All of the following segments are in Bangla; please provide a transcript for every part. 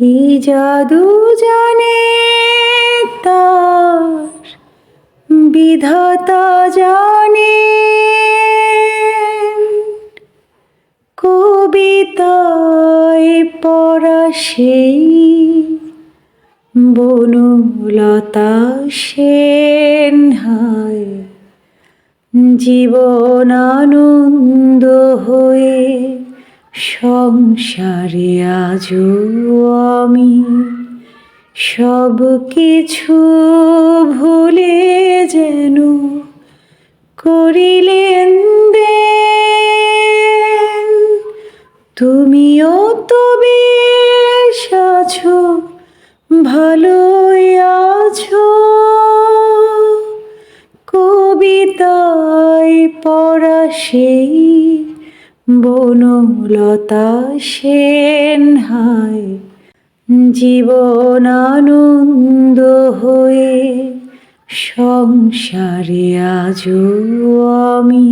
এই জাদু জানে তার বিধাতা জানে। কবিতায় পড়া সেই বনলতা সেন হায়। জীবন আনন্দ হয়ে সংসারে আজও আমি সব কিছু ভুলে যেন করিলেন দেন। তুমিও তো বেশ আছো, ভালোই আছো। কবিতায় পড়া সেই বনলতা সেন হায় জীবন আনন্দ হয়ে সংসারে আজও আমি।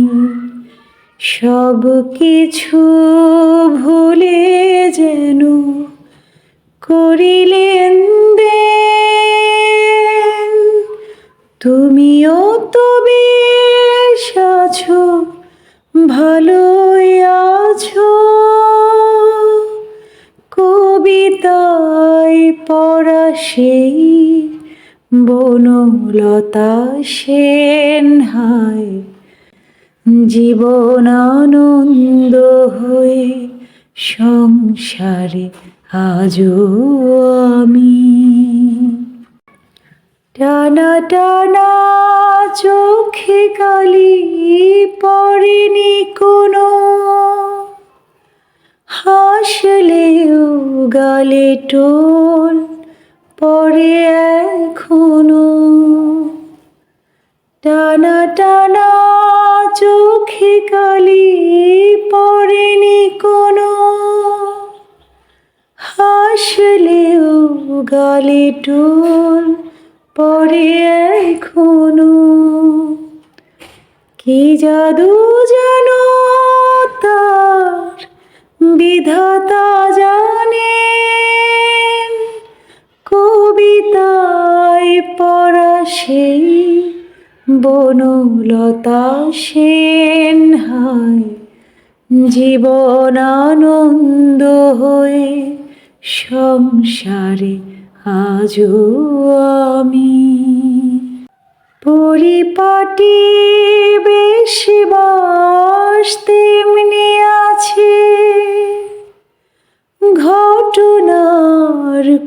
সব কিছু ভুলে যেন করিলেন তুমিও তো বেশ আছো ভালোই কবিতায় পড়া সেই বনলতা সেন হায়। জীবন আনন্দ হয়ে সংসারে আজও আমি। টানা টানা চোখে কালি পড়েনি কোনো হাসলেও গালে টোল পড়ে এখনও। টানা টানা চোখে কালি পড়েনি কোনো। হাসলেও গালে টোল পড়ে এখনও। কি জাদু জানো তার বিধাতা জানে, কবিতায় পড়া সেই বনলতা সেন হায় জীবন আনন্দ হয়ে সংসারে আজও আমি। পরিপাটি বেশি বাস তেমনি আছে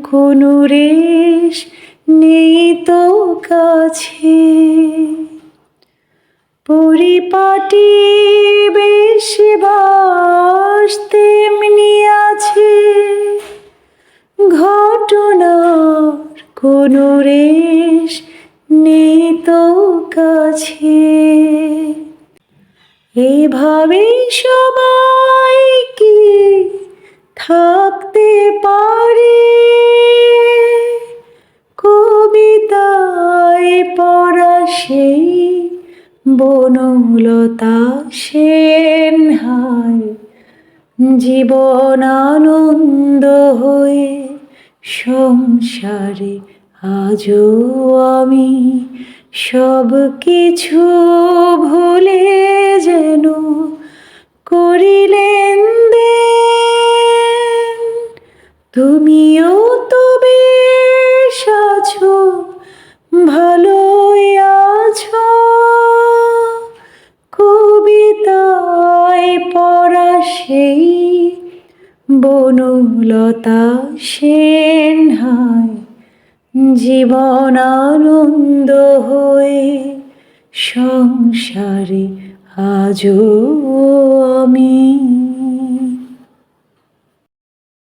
কোনো রেশ নেই তো কাছে। পরিপাটি বেশি বাস তেমনি আছে। ঘটনার কোনো রেশ নেই তো কাছে। এভাবে সবাই কি থাকতে পারে? বনলতা সেন হায়। জীবন আনন্দ হয়ে সংসারে আজও আমি। সব কিছু ভুলে যেন করিলেন তুমিও তো বনলতা সেন জীবনানন্দ জীবন আনন্দ হয়ে সংসারে আজও আমি।